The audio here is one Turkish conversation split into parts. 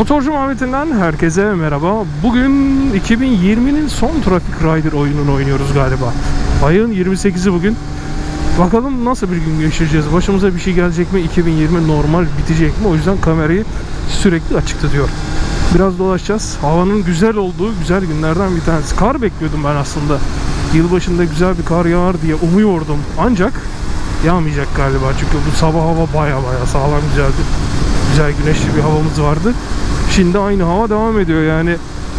Motorcu Muhammed'inden herkese merhaba. Bugün 2020'nin son Traffic Rider oyununu oynuyoruz galiba. Ayın 28'i bugün. Bakalım nasıl bir gün geçireceğiz. Başımıza bir şey gelecek mi? 2020 normal bitecek mi? O yüzden kamerayı sürekli açık tutuyorum. Biraz dolaşacağız. Havanın güzel olduğu güzel günlerden bir tanesi. Kar bekliyordum ben aslında. Yılbaşında güzel bir kar yağar diye umuyordum. Ancak yağmayacak galiba. Çünkü bu sabah hava baya baya sağlam güzeldi. Güzel güneşli bir havamız vardı. Şimdi aynı hava devam ediyor yani.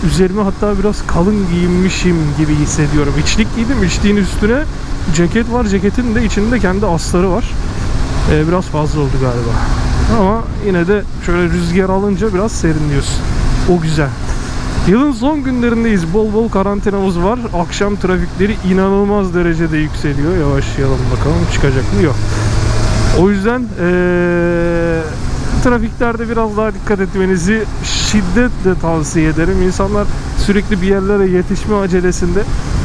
Üzerime hatta biraz kalın giyinmişim gibi hissediyorum. İçlik giydim. İçliğin üstüne ceket var. Ceketin de içinde kendi asları var. Ee, biraz fazla oldu galiba. Ama yine de şöyle rüzgar alınca biraz serinliyorsun. O güzel. Yılın son günlerindeyiz. Bol bol karantinamız var. Akşam trafikleri inanılmaz derecede yükseliyor. Yavaşlayalım bakalım çıkacak mı? Yok. O yüzden eee trafiklerde biraz daha dikkat etmenizi şiddetle tavsiye ederim. İnsanlar sürekli bir yerlere yetişme acelesinde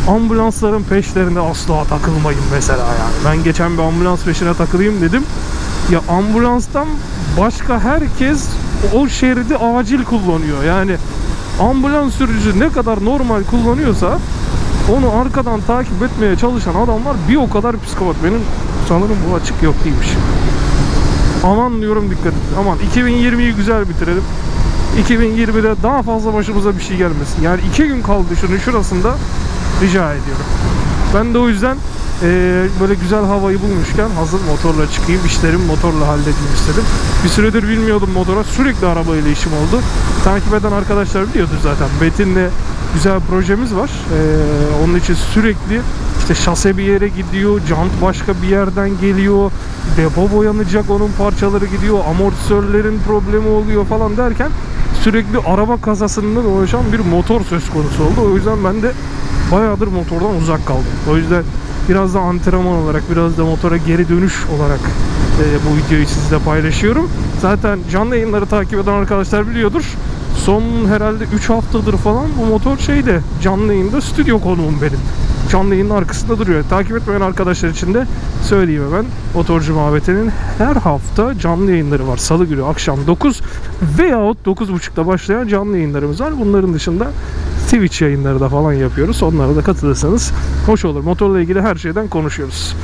ambulansların peşlerinde asla takılmayın mesela yani. Ben geçen bir ambulans peşine takılayım dedim. Ya ambulanstan başka herkes o şeridi acil kullanıyor. Yani ambulans sürücüsü ne kadar normal kullanıyorsa onu arkadan takip etmeye çalışan adamlar bir o kadar psikopat. Benim sanırım bu açık yok değilmiş. Aman diyorum dikkat et. Aman 2020'yi güzel bitirelim. 2020'de daha fazla başımıza bir şey gelmesin. Yani iki gün kaldı şunun şurasında rica ediyorum. Ben de o yüzden eee, böyle güzel havayı bulmuşken hazır motorla çıkayım, işlerimi motorla halledeyim istedim. Bir süredir bilmiyordum motora, sürekli arabayla işim oldu. Takip eden arkadaşlar biliyordur zaten. Betin'le güzel projemiz var. Eee, onun için sürekli işte şase bir yere gidiyor, jant başka bir yerden geliyor, depo boyanacak onun parçaları gidiyor, amortisörlerin problemi oluyor falan derken sürekli araba kazasından oluşan bir motor söz konusu oldu. O yüzden ben de bayağıdır motordan uzak kaldım. O yüzden biraz da antrenman olarak, biraz da motora geri dönüş olarak e, bu videoyu sizle paylaşıyorum. Zaten canlı yayınları takip eden arkadaşlar biliyordur. Son herhalde 3 haftadır falan bu motor şeyde canlı yayında stüdyo konuğum benim. Canlı yayının arkasında duruyor. Takip etmeyen arkadaşlar için de söyleyeyim hemen. Motorcu Muhabbeti'nin her hafta canlı yayınları var. Salı günü akşam 9 veyahut 9.30'da başlayan canlı yayınlarımız var. Bunların dışında Twitch yayınları da falan yapıyoruz. Onlara da katılırsanız hoş olur. Motorla ilgili her şeyden konuşuyoruz.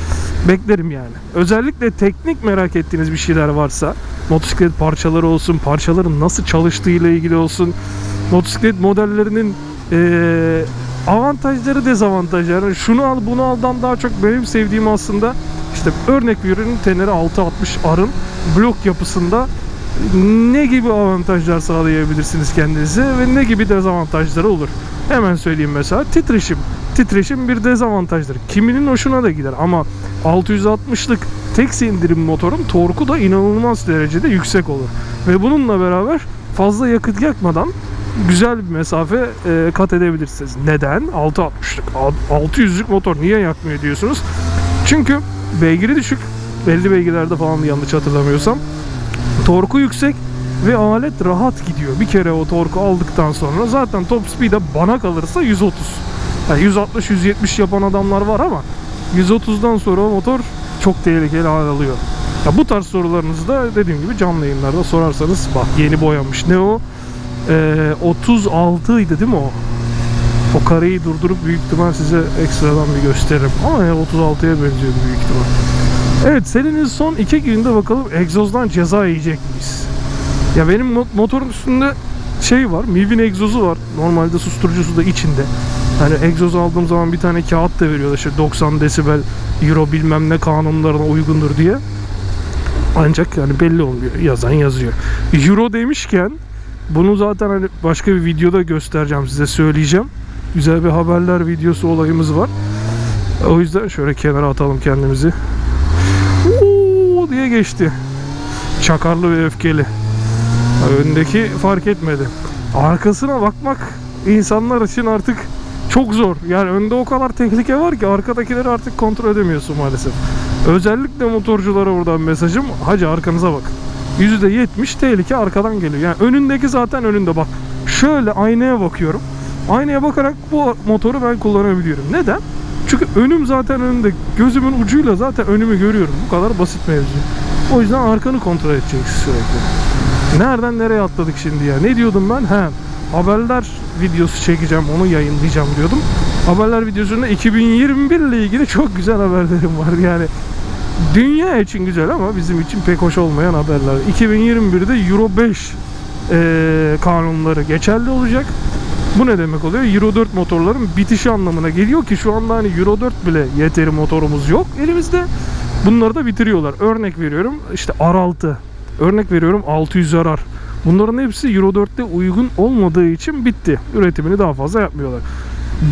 Beklerim yani. Özellikle teknik merak ettiğiniz bir şeyler varsa motosiklet parçaları olsun, parçaların nasıl çalıştığı ile ilgili olsun, motosiklet modellerinin eee, avantajları dezavantajları şunu al bunu aldan daha çok benim sevdiğim aslında işte örnek veriyorum Tenere 660 R'ın blok yapısında ne gibi avantajlar sağlayabilirsiniz kendinize ve ne gibi dezavantajları olur. Hemen söyleyeyim mesela titreşim. Titreşim bir dezavantajdır. Kiminin hoşuna da gider ama 660'lık tek sindirim motorun torku da inanılmaz derecede yüksek olur. Ve bununla beraber fazla yakıt yakmadan güzel bir mesafe e, kat edebilirsiniz. Neden? 660'lık. 600'lük motor niye yakmıyor diyorsunuz. Çünkü beygiri düşük. Belli beygirlerde falan yanlış hatırlamıyorsam. Torku yüksek ve alet rahat gidiyor. Bir kere o torku aldıktan sonra zaten top speed'e bana kalırsa 130. Yani 160-170 yapan adamlar var ama 130'dan sonra o motor çok tehlikeli hal alıyor. Ya bu tarz sorularınızı da dediğim gibi canlı yayınlarda sorarsanız bak yeni boyanmış. Ne o? Ee, 36 idi değil mi o? O kareyi durdurup büyük ihtimal size ekstradan bir gösteririm. Ama ya 36'ya benziyor büyük ihtimal. Evet serinin son iki günde bakalım egzozdan ceza yiyecek miyiz? Ya benim mo- motorun üstünde şey var, Mivin egzozu var. Normalde susturucusu da içinde. Hani egzoz aldığım zaman bir tane kağıt da veriyorlar işte 90 desibel euro bilmem ne kanunlarına uygundur diye. Ancak yani belli olmuyor. Yazan yazıyor. Euro demişken bunu zaten hani başka bir videoda göstereceğim size söyleyeceğim. Güzel bir haberler videosu olayımız var. O yüzden şöyle kenara atalım kendimizi. Uuu diye geçti. Çakarlı ve öfkeli. Öndeki fark etmedi. Arkasına bakmak insanlar için artık çok zor. Yani önde o kadar tehlike var ki arkadakileri artık kontrol edemiyorsun maalesef. Özellikle motorculara buradan mesajım. Hacı arkanıza bakın. %70 tehlike arkadan geliyor. Yani önündeki zaten önünde bak. Şöyle aynaya bakıyorum. Aynaya bakarak bu motoru ben kullanabiliyorum. Neden? Çünkü önüm zaten önümde. Gözümün ucuyla zaten önümü görüyorum. Bu kadar basit mevzu. O yüzden arkanı kontrol edeceksin sürekli. Nereden nereye atladık şimdi ya? Ne diyordum ben? He, haberler videosu çekeceğim, onu yayınlayacağım diyordum. Haberler videosunda 2021 ile ilgili çok güzel haberlerim var. Yani dünya için güzel ama bizim için pek hoş olmayan haberler. 2021'de Euro 5 eee, kanunları geçerli olacak. Bu ne demek oluyor? Euro 4 motorların bitişi anlamına geliyor ki şu anda hani Euro 4 bile yeteri motorumuz yok elimizde. Bunları da bitiriyorlar. Örnek veriyorum işte R6. Örnek veriyorum 600 zarar. Bunların hepsi Euro 4'te uygun olmadığı için bitti. Üretimini daha fazla yapmıyorlar.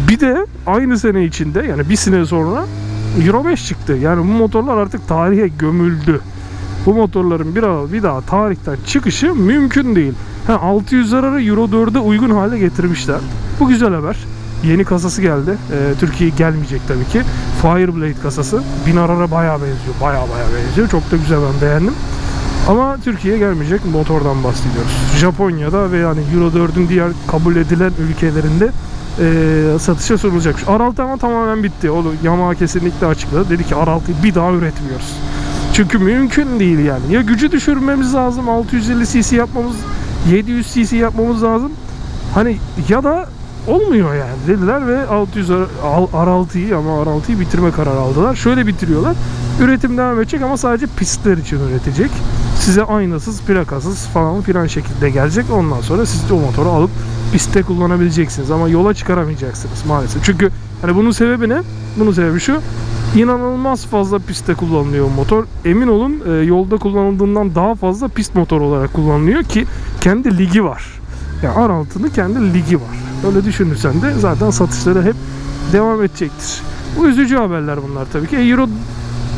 Bir de aynı sene içinde yani bir sene sonra Euro 5 çıktı. Yani bu motorlar artık tarihe gömüldü. Bu motorların bir daha, bir daha tarihten çıkışı mümkün değil. Ha, 600 zararı Euro 4'e uygun hale getirmişler. Bu güzel haber. Yeni kasası geldi. Ee, Türkiye'ye gelmeyecek tabii ki. Fireblade kasası. Binarara bayağı benziyor. Bayağı bayağı benziyor. Çok da güzel ben beğendim. Ama Türkiye'ye gelmeyecek motordan bahsediyoruz. Japonya'da ve yani Euro 4'ün diğer kabul edilen ülkelerinde e, satışa sunulacakmış. R6 ama tamamen bitti. O Yamaha kesinlikle açıkladı. Dedi ki R6'yı bir daha üretmiyoruz. Çünkü mümkün değil yani. Ya gücü düşürmemiz lazım. 650 cc yapmamız 700 cc yapmamız lazım. Hani ya da olmuyor yani dediler ve 600 R- R6'yı ama R6'yı bitirme kararı aldılar. Şöyle bitiriyorlar. Üretim devam edecek ama sadece pistler için üretecek. Size aynasız, plakasız falan filan şekilde gelecek. Ondan sonra siz de o motoru alıp pistte kullanabileceksiniz ama yola çıkaramayacaksınız maalesef. Çünkü hani bunun sebebi ne? Bunun sebebi şu. İnanılmaz fazla pistte kullanılıyor motor. Emin olun e, yolda kullanıldığından daha fazla pist motor olarak kullanılıyor ki kendi ligi var. Yani R6'nın kendi ligi var. Öyle düşünürsen de zaten satışları hep devam edecektir. Bu üzücü haberler bunlar tabii ki. E, Euro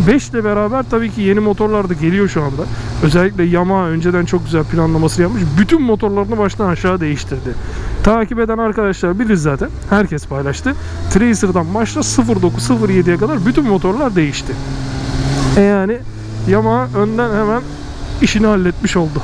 5 ile beraber tabii ki yeni motorlar da geliyor şu anda. Özellikle Yamaha önceden çok güzel planlaması yapmış. Bütün motorlarını baştan aşağı değiştirdi. Takip eden arkadaşlar bilir zaten. Herkes paylaştı. Tracer'dan başla 0907'ye kadar bütün motorlar değişti. E yani Yamaha önden hemen işini halletmiş oldu.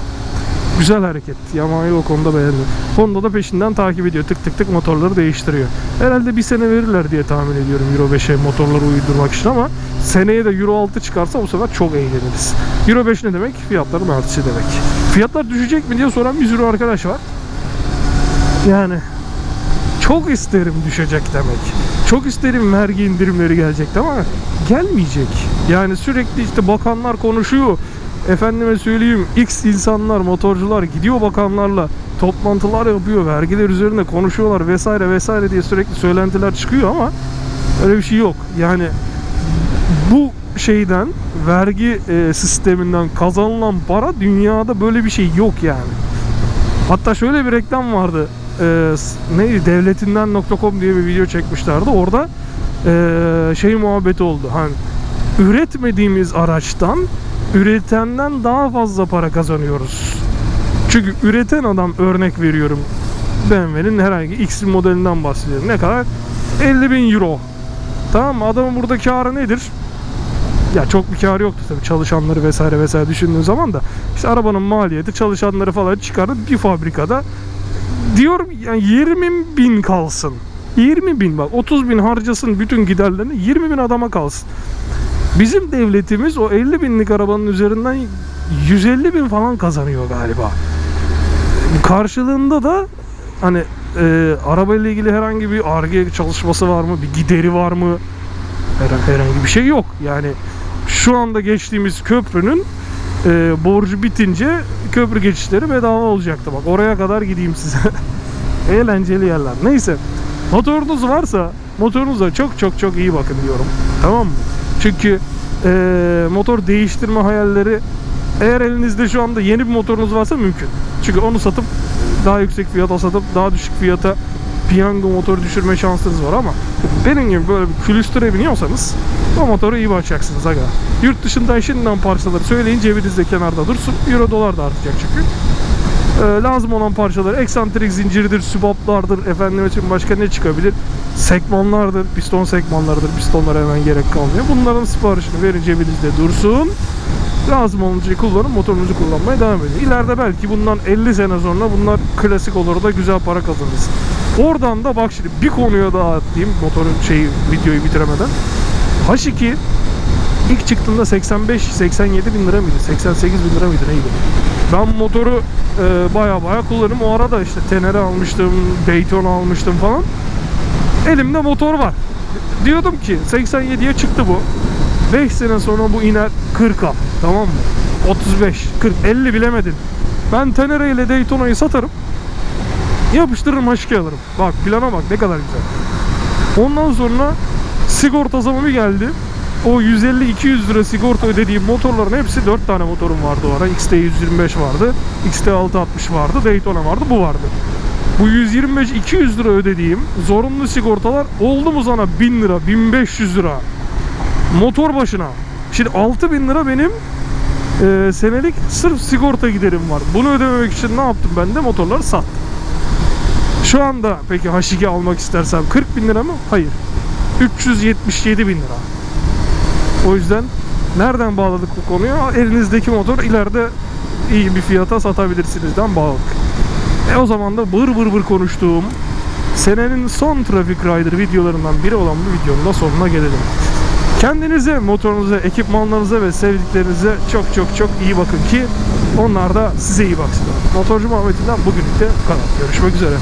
Güzel hareket. Yamaha'yı o konuda beğendim. Honda da peşinden takip ediyor. Tık tık tık motorları değiştiriyor. Herhalde bir sene verirler diye tahmin ediyorum Euro 5'e motorları uydurmak için ama seneye de Euro 6 çıkarsa bu sefer çok eğleniriz. Euro 5 ne demek? Fiyatların artışı demek. Fiyatlar düşecek mi diye soran bir sürü arkadaş var. Yani çok isterim düşecek demek. Çok isterim vergi indirimleri gelecek ama gelmeyecek. Yani sürekli işte bakanlar konuşuyor. Efendime söyleyeyim X insanlar, motorcular gidiyor bakanlarla toplantılar yapıyor, vergiler üzerinde konuşuyorlar vesaire vesaire diye sürekli söylentiler çıkıyor ama öyle bir şey yok. Yani bu şeyden vergi e, sisteminden kazanılan para dünyada böyle bir şey yok yani. Hatta şöyle bir reklam vardı. S- neydi? Devletinden.com diye bir video çekmişlerdi. Orada ee, şey muhabbeti oldu. Hani üretmediğimiz araçtan üretenden daha fazla para kazanıyoruz. Çünkü üreten adam örnek veriyorum. BMW'nin herhangi X modelinden bahsediyorum. Ne kadar? 50 bin euro. Tamam mı? Adamın burada karı nedir? Ya çok bir kar yoktu tabii çalışanları vesaire vesaire düşündüğün zaman da. İşte arabanın maliyeti çalışanları falan çıkarıp bir fabrikada diyorum yani 20 bin kalsın. 20 bin bak 30 bin harcasın bütün giderlerini 20 bin adama kalsın. Bizim devletimiz o 50 binlik arabanın üzerinden 150 bin falan kazanıyor galiba. Karşılığında da hani e, arabayla ilgili herhangi bir arge çalışması var mı bir gideri var mı? Her- herhangi bir şey yok. Yani şu anda geçtiğimiz köprünün e, borcu bitince köprü geçişleri bedava olacaktı. Bak oraya kadar gideyim size. Eğlenceli yerler. Neyse. Motorunuz varsa motorunuza çok çok çok iyi bakın diyorum. Tamam mı? Çünkü e, motor değiştirme hayalleri eğer elinizde şu anda yeni bir motorunuz varsa mümkün. Çünkü onu satıp daha yüksek fiyata satıp daha düşük fiyata piyango motoru düşürme şansınız var ama benim gibi böyle bir külüstüre biniyorsanız o motoru iyi bakacaksınız aga. Yurt dışından şimdiden parçaları söyleyin cebinizde kenarda dursun. Euro dolar da artacak çünkü. Ee, lazım olan parçalar eksantrik zinciridir, sübaplardır, efendim için başka ne çıkabilir? Sekmanlardır, piston sekmanlarıdır. Pistonlara hemen gerek kalmıyor. Bunların siparişini verin cebinizde dursun. Lazım olunca kullanın, motorunuzu kullanmaya devam edin. İleride belki bundan 50 sene sonra bunlar klasik olur da güzel para kazanırsın. Oradan da bak şimdi bir konuya daha atlayayım motorun şeyi videoyu bitiremeden. H2 ilk çıktığında 85-87 bin lira mıydı? 88 bin lira mıydı neydi? Ben motoru e, baya baya kullanırım. O arada işte Tenere almıştım, Daytona almıştım falan. Elimde motor var. Diyordum ki 87'ye çıktı bu. 5 sene sonra bu iner 40'a. Tamam mı? 35, 40, 50 bilemedin. Ben Tenere ile Daytona'yı satarım. Yapıştırırım haşki alırım. Bak plana bak ne kadar güzel. Ondan sonra sigorta zamanı geldi. O 150-200 lira sigorta ödediğim motorların hepsi 4 tane motorum vardı o ara. XT125 vardı, XT660 vardı, Daytona vardı, bu vardı. Bu 125-200 lira ödediğim zorunlu sigortalar oldu mu sana 1000 lira, 1500 lira motor başına. Şimdi 6000 lira benim e, senelik sırf sigorta giderim var. Bunu ödememek için ne yaptım ben de motorları sattım. Şu anda peki H2 almak istersem 40 bin lira mı? Hayır. 377 bin lira. O yüzden nereden bağladık bu konuyu? Elinizdeki motor ileride iyi bir fiyata satabilirsinizden bağladık. E o zaman da bır bır bır konuştuğum senenin son Traffic Rider videolarından biri olan bu videonun da sonuna gelelim. Kendinize, motorunuza, ekipmanlarınıza ve sevdiklerinize çok çok çok iyi bakın ki onlar da size iyi baksınlar. Motorcu Muhammed'inden bugünlük de bu kadar. Görüşmek üzere.